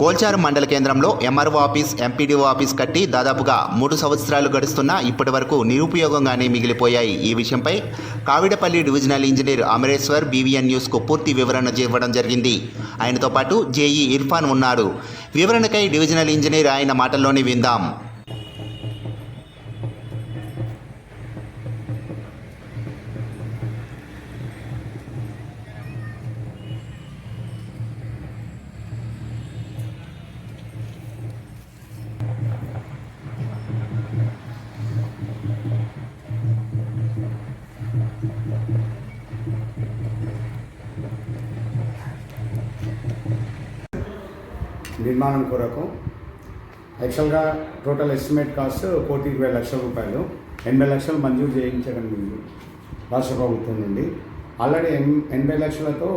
కోల్చారు మండల కేంద్రంలో MRO office MPDO office కట్టి దాదాపుగా మూడు సంవత్సరాలు గడుస్తున్నా ఇప్పటి వరకు నిరుపయోగంగానే మిగిలిపోయాయి ఈ విషయంపై Kavidapalli divisional engineer Amareshwar BVN న్యూస్కు పూర్తి వివరణ ఇవ్వడం జరిగింది. ఆయనతో పాటు జేఈ ఇర్ఫాన్ ఉన్నాడు. వివరణకై డివిజనల్ ఇంజనీర్ ఆయన మాటల్లోనే విందాం. నిర్మాణం కొరకు. యాక్చువల్గా టోటల్ ఎస్టిమేట్ కాస్ట్ కోటి ఇరవై లక్షల రూపాయలు. ఎనభై లక్షలు మంజూరు చేయించడం మీరు రాష్ట్ర ప్రభుత్వం నుండి. ఆల్రెడీ ఎన్ ఎనభై లక్షలతో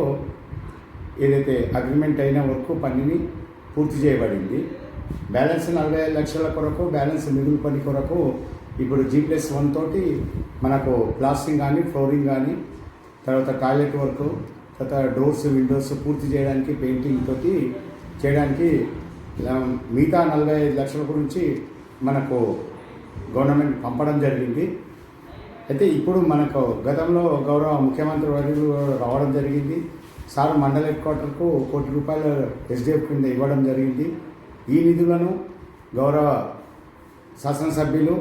ఏదైతే అగ్రిమెంట్ అయిన వరకు పనిని పూర్తి చేయబడింది. బ్యాలెన్స్ నలభై ఐదు లక్షల కొరకు బ్యాలెన్స్ మిగులు పని కొరకు ఇప్పుడు జీ ప్లస్ వన్ తోటి మనకు ప్లాస్టింగ్ కానీ ఫ్లోరింగ్ కానీ తర్వాత టాయిలెట్ వర్క్ తర్వాత డోర్స్ విండోస్ పూర్తి చేయడానికి పెయింటింగ్ తోటి చేయడానికి మిగతా నలభై ఐదు లక్షల గురించి మనకు గవర్నమెంట్ పంపడం జరిగింది. అయితే ఇప్పుడు మనకు గతంలో గౌరవ ముఖ్యమంత్రి వర్యులు రావడం జరిగింది. సార్ మండల హెడ్ క్వార్టర్కు కోటి రూపాయలు ఎస్డిఎఫ్ కింద ఇవ్వడం జరిగింది. ఈ నిధులను గౌరవ శాసనసభ్యులు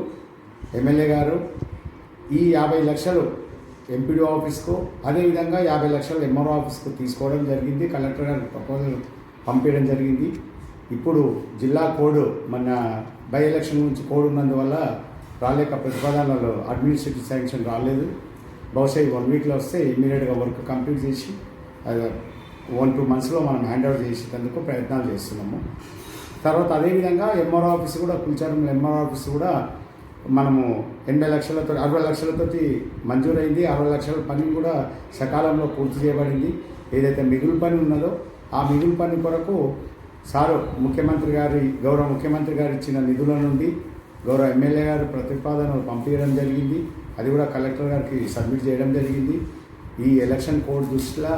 ఎమ్మెల్యే గారు ఈ యాభై లక్షలు ఎంపీడీ ఆఫీస్కు అదేవిధంగా యాభై లక్షలు ఎంఆర్ఓ ఆఫీస్కు తీసుకోవడం జరిగింది. కలెక్టర్ గారికి ప్రపోజల్ పంపించడం జరిగింది. ఇప్పుడు జిల్లా కోడ్ మన బై ఎలక్షన్ నుంచి కోడ్ ఉన్నందువల్ల రాలేక ప్రతిపాదనలో అడ్మినిస్ట్రేటివ్ శాంక్షన్ రాలేదు. బహుశా ఈ వన్ వీక్లో వస్తే ఇమీడియట్గా వర్క్ కంప్లీట్ చేసి వన్ టూ మంత్స్లో మనం హ్యాండ్ ఓవర్ చేసేందుకు ప్రయత్నాలు చేస్తున్నాము. తర్వాత అదేవిధంగా ఎంఆర్ఓ ఆఫీస్ కూడా కుల్చారం ఎంఆర్ఓ ఆఫీస్ కూడా మనము ఎనభై లక్షలతో అరవై లక్షలతోటి మంజూరైంది. అరవై లక్షల పని కూడా సకాలంలో పూర్తి చేయబడింది. ఏదైతే మిగులు పని ఉన్నదో ఆ మిగులు పని కొరకు సారు ముఖ్యమంత్రి గారి గౌరవ ముఖ్యమంత్రి గారు ఇచ్చిన నిధుల నుండి గౌరవ ఎమ్మెల్యే గారు ప్రతిపాదనలు పంపించడం జరిగింది. అది కూడా కలెక్టర్ గారికి సబ్మిట్ చేయడం జరిగింది. ఈ ఎలక్షన్ కోడ్ దృష్టిలో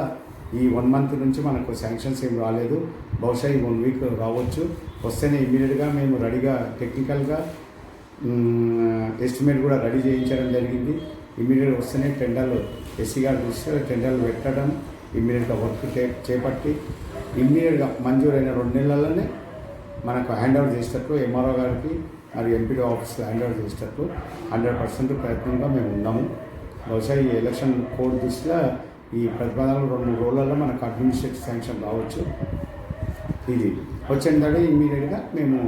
ఈ వన్ మంత్ నుంచి మనకు శాంక్షన్స్ ఏం రాలేదు. బహుశా ఈ వన్ వీక్ రావచ్చు. వస్తేనే ఇమీడియట్గా మేము రెడీగా టెక్నికల్గా ఎస్టిమేట్ కూడా రెడీ చేయించడం జరిగింది. ఇమీడియట్గా వస్తేనే టెండర్లు ఎస్సీ గారి దృష్టిలో టెండర్లు పెట్టడం ఇమ్మీడియట్గా వర్క్ చే చేపట్టి ఇమ్మీడియట్గా మంజూరైన రెండు నెలల్లోనే మనకు హ్యాండ్ ఓవర్ చేసేటట్లు ఎంఆర్ఓ గారికి మరియు ఎంపీడీ ఆఫీస్లో హ్యాండ్ ఓవర్ చేసేటట్లు హండ్రెడ్ పర్సెంట్ ప్రయత్నంగా మేము ఉన్నాము. బహుశా ఈ ఎలక్షన్ కోడ్ దృష్ట్యా ఈ ప్రతిపాదనలు రెండు మూడు రోజులలో మనకు అడ్మినిస్ట్రేటివ్ శాంక్షన్ రావచ్చు. ఇది వచ్చిందంటే ఇమ్మీడియట్గా మేము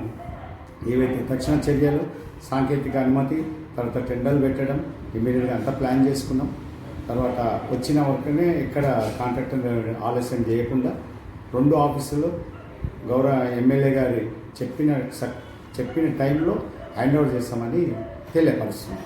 ఏవైతే తక్షణ చర్యలు సాంకేతిక అనుమతి తర్వాత టెండర్లు పెట్టడం ఇమ్మీడియట్గా అంతా ప్లాన్ చేసుకున్నాం. తర్వాత వచ్చిన వెంటనే ఇక్కడ కాంట్రాక్టర్ ఆలస్యం చేయకుండా రెండు ఆఫీసులు గౌరవ ఎమ్మెల్యే గారి చెప్పిన చెప్పిన టైంలో హ్యాండ్ ఓవర్ చేస్తామని తెలియపరుస్తున్నాం.